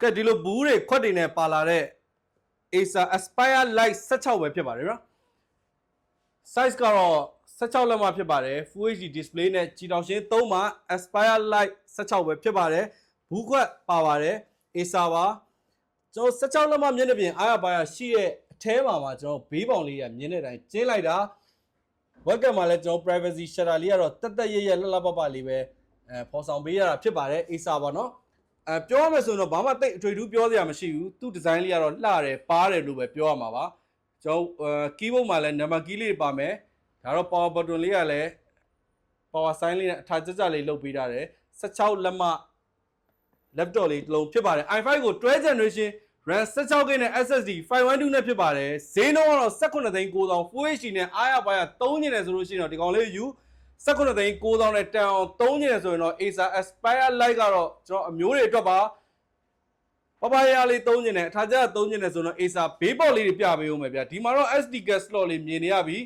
ကဲဒီလိုဘူးတွေခွက်တွေနဲ့ပါလာတဲ့ Acer Aspire Lite 16ပဲဖြစ်ပါတယ်နော် size ကတော့16လက်မဖြစ်ပါတယ် Full HD display နဲ့ကြည်တောင်ရှင်း3မှာ Aspire Lite 16ပဲဖြစ်ပါတယ်ဘူးခွက်ပါပါတယ် Acer ပါကျွန်တော်16လက်မမျက်နှာပြင်အားရပါရရှိရဲ့အထဲမှာမှာကျွန်တော်ဘေးပေါင်လေးရမြင်းတဲ့အတိုင်းကျင်းလိုက်တာ webcam မှာလည်းကျွန်တော် privacy shutter လေးကတော့တက်တက်ရရလှလှပပလေးပဲအဲပေါ်ဆောင်ပေးရတာဖြစ်ပါတယ် Acer ပါနော် အဲပြောရမယ်ဆိုရင်တော့ဘာမှတိတ်အထွေထူးပြောစရာမရှိဘူးသူ့ဒီဇိုင်းလေးကတော့လှတယ်ပါတယ်လို့ပဲပြောရမှာပါကျွန်တော်အဲ keyboard မှာလည်း number key လေးပါမယ်ဒါတော့ power button လေးကလည်း power sign လေးနဲ့အထာကြကြလေးလုပ်ပေးထားတယ်16လက်မ laptop လေးတစ်လုံးဖြစ်ပါတယ် i5 ကို12 generation RAM 16GB နဲ့ SSD 512နဲ့ဖြစ်ပါတယ်ဈေးနှုန်းကတော့18သိန်း9000 Full HD နဲ့အားရပါရ3ညနေဆိုလို့ရှိရင်တော့ဒီကောင်လေးယူ 18သိန်း9000နဲ့တန်အောင်3ညနေဆိုရင်တော့ Acer Aspire Lite ကတော့ကျွန်တော်အမျိုးတွေအတွက်ပါပပရလေး3ညနေအထာကျ3ညနေဆိုတော့ Acer ဘေးပေါက်လေးတွေပြပေးဦးမယ်ဗျာဒီမှာတော့ SD card slot လေးမြင်နေရပြီ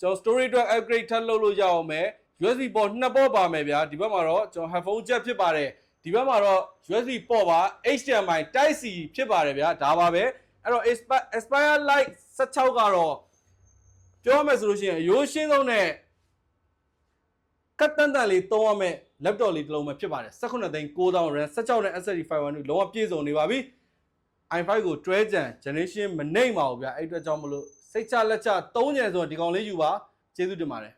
ကျွန်တော် storage အတွက် upgrade ထပ်လုပ်လို့ရအောင်မယ် USB port နှစ်ပေါ်ပါမယ်ဗျာဒီဘက်မှာတော့ကျွန်တော် headphone jack ဖြစ်ပါတယ်ဒီဘက်မှာတော့ USB port ပါ HDMI Type C ဖြစ်ပါတယ်ဗျာဒါပါပဲအဲ့တော့ Aspire Aspire Lite 16ကတော့ပြောမယ်ဆိုလို့ရှိရင်အရိုးရှင်းဆုံးနဲ့ ကတ်တန်တန်လေးသုံးရမယ် laptop လေးတစ်လုံးပဲဖြစ်ပါတယ်18သိန်း9000 RAM 16နဲ့ SSD 512လုံးဝပြည့်စုံနေပါပြီ i5 ကိုတွဲကြံ generation မနှိမ့်ပါဘူးဗျာအဲ့အတွက်ကြောင့်မလို့စိတ်ချလက်ချ3ညံဆိုတော့ဒီကောင်လေးယူပါကျေးဇူးတင်ပါတယ်